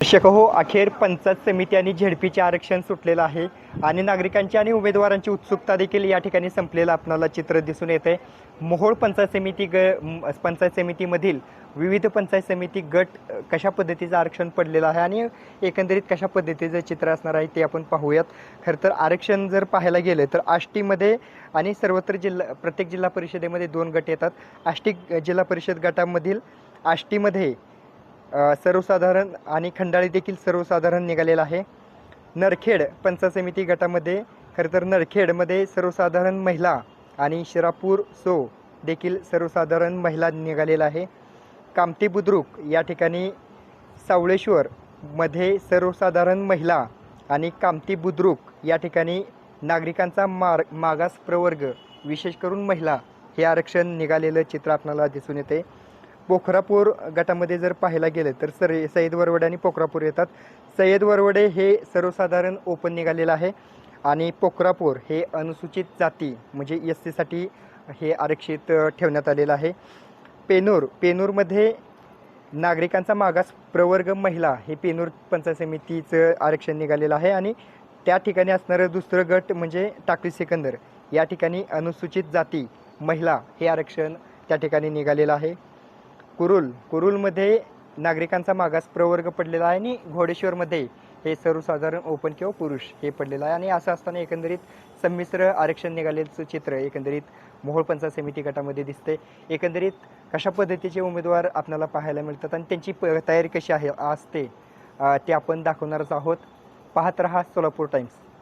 शिक्षक हो अखेर पंचायत समिती आणि झेडपीचे आरक्षण सुटलेलं आहे. आणि नागरिकांची आणि उमेदवारांची उत्सुकता देखील या ठिकाणी संपलेलं आपणाला चित्र दिसून येते मोहोळ पंचायत समिती ग पंचायत समितीमधील विविध पंचायत समिती गट कशा पद्धतीचं आरक्षण पडलेलं आहे आणि एकंदरीत कशा पद्धतीचं चित्र असणार आहे ते आपण पाहूयात. खरं तर आरक्षण जर पाहायला गेलं तर आष्टीमध्ये आणि सर्वत्र जिल्हा प्रत्येक जिल्हा परिषदेमध्ये दोन गट येतात. आष्टी जिल्हा परिषद गटामधील आष्टीमध्ये सर्वसाधारण आणि खंडाळी देखील सर्वसाधारण निघालेला आहे. नरखेड पंचायत समिती गटामध्ये खरं तर नरखेडमध्ये सर्वसाधारण महिला आणि शिरापूर सो देखील सर्वसाधारण महिला निघालेला आहे. कामती बुद्रुक या ठिकाणी सावळेश्वरमध्ये सर्वसाधारण महिला आणि कामती बुद्रुक या ठिकाणी नागरिकांचा मार मागास प्रवर्ग विशेष करून महिला हे आरक्षण निघालेलं चित्र आपणाला दिसून येते. पोखरापूर गटामध्ये जर पाहायला गेलं तर सर सय्यद वरवडे आणि पोखरापूर येतात. सय्यद वरवडे हे सर्वसाधारण ओपन निघालेलं आहे आणि पोखरापूर हे अनुसूचित जाती म्हणजे एस सीसाठी हे आरक्षित ठेवण्यात आलेलं आहे. पेनूर पेनूरमध्ये नागरिकांचा मागास प्रवर्ग महिला हे पेनूर पंचायत समितीचं आरक्षण निघालेलं आहे आणि त्या ठिकाणी असणारं दुसरं गट म्हणजे टाकळी सिकंदर. या ठिकाणी अनुसूचित जाती महिला हे आरक्षण त्या ठिकाणी निघालेलं आहे. कुरुल कुरुलमध्ये नागरिकांचा मागास प्रवर्ग पडलेला आहे आणि घोडेश्वरमध्ये हे सर्वसाधारण ओपन किंवा पुरुष हे पडलेलं आहे. आणि असं असताना एकंदरीत संमिश्र आरक्षण निघालेलं चित्र एकंदरीत मोहोळ पंचायत समिती गटामध्ये दिसते एकंदरीत कशा पद्धतीचे उमेदवार आपल्याला पाहायला मिळतात आणि त्यांची प तयारी कशी आहे असते ते आपण दाखवणारच आहोत. पाहत रहा सोलापूर टाइम्स.